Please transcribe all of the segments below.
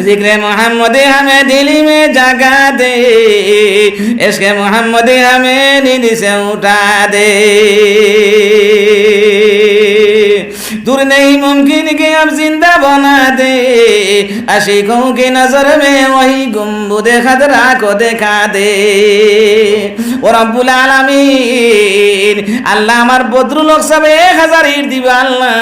जिक्र मोहम्मद हमें दिली में जगा दे इसके मोहम्मद हमें नींद से उठा दे दूर नहीं मुमकिन कि अब जिंदा बना दे आशिकों की नजर में वही गुम्बुद खतरा को देखा दे ও রব্বুল আলামিন আল্লাহ আমার বদরুল লোক সব এক হাজার ইট দিবে আল্লাহ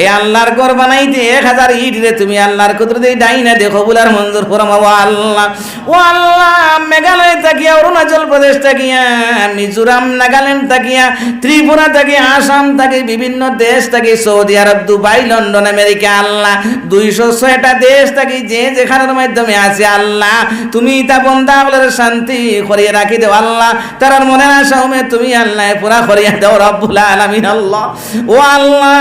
এই আল্লাহর ঘর বানাইতে এক হাজার ইট রে তুমি আল্লাহর কুদরতে ডাইনা দেখো বুলার মঞ্জুর ফরমাবো আল্লাহ ও আল্লাহ মেঘালয় থাকিয়া অরুণাচল প্রদেশ থাকিয়া মিজোরাম নাগাল্যান্ড থাকিয়া ত্রিপুরা থেকে আসাম থেকে বিভিন্ন দেশ থেকে সৌদি আরব, দুবাই, লন্ডন, আমেরিকা, আল্লাহ। দুইশো ছয়টা দেশ থাকি যে যেখানের মাধ্যমে আছে আল্লাহ। তুমি তা বন্ধা বলে শান্তি করিয়ে রাখি দেও আল্লাহ। তার মনে না সৌমে তুমি আল্লাহ পুরা করিয়া দেও রব্বুল আলমিন, আল্লাহ। ও আল্লাহ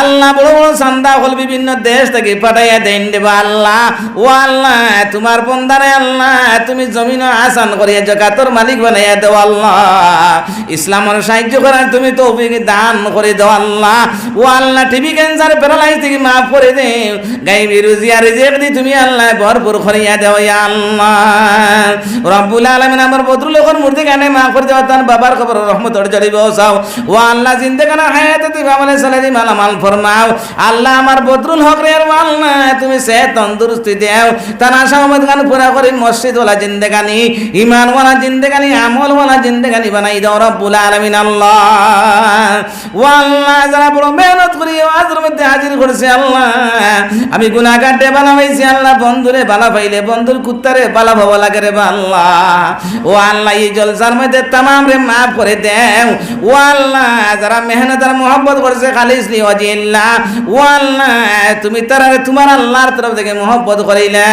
আল্লাহ বড় বড় সান্দা হল বিভিন্ন দেশ থেকে পাঠাইয়া দেন দেব আল্লাহ। ও আল্লাহ, তোমার বন্দারে আল্লাহ, তুমি জমিন আসান করিয়া জগাতর মালিক বানাইয়া দেও আল্লাহ। ইসলামের সাহায্য করার তুমি তো দান করে দেও আল্লাহ। ও আল্লাহ, টিভি ক্যান্সার প্যারালাইজ থেকে মাফ করে দে। গাইবি রুজি আর রিজিক দি তুমি আল্লাহ ভরপুর করিয়া দেও আল্লাহ। রব্বুল আলামিন আমার বদরুল এখন মূর্তি গানে মাফ করে দেওয়া তার বাবার খবর রহমত জড়িব চাও। ও আল্লাহ জিন্দেগানা হায়াতে তুই বাবালে সালাদি মালামাল ফরমাও, আল্লাহ আমার বদরুল হক রে মাল না, তুমি সে তন্দুরস্তি দেও। তার আশা উমেদ গান পুরা করি মসজিদ ওলা জিন্দেগানি ইমান ওয়ালা জিন্দেগানি আমল ওয়ালা জিন্দেগানি বানাই দাও রব্বুল আলামিন আল্লাহ। ও আল্লাহ যারা বড় মেহনত মধ্যে হাজির করেছে আল্লাহ। আমি গুনাগারে ডে বালা পাইছি আল্লাহ, বন্ধুরে বালা পাইলে বন্ধুর কুত্তারে বালা ভাবা লাগে রে আল্লাহ। ও আল্লাহ, এই জলসার মধ্যে তাম রে মাফ করে দেও। ও আল্লাহ, যারা মেহনত আর মোহাম্মত করেছে, খালিস লি অজিল্লা ও আল্লাহ, তুমি তারা তোমার আল্লাহর তরফ থেকে মোহাম্মত করিলে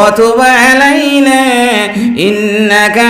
ও তুবা ইন্নাকা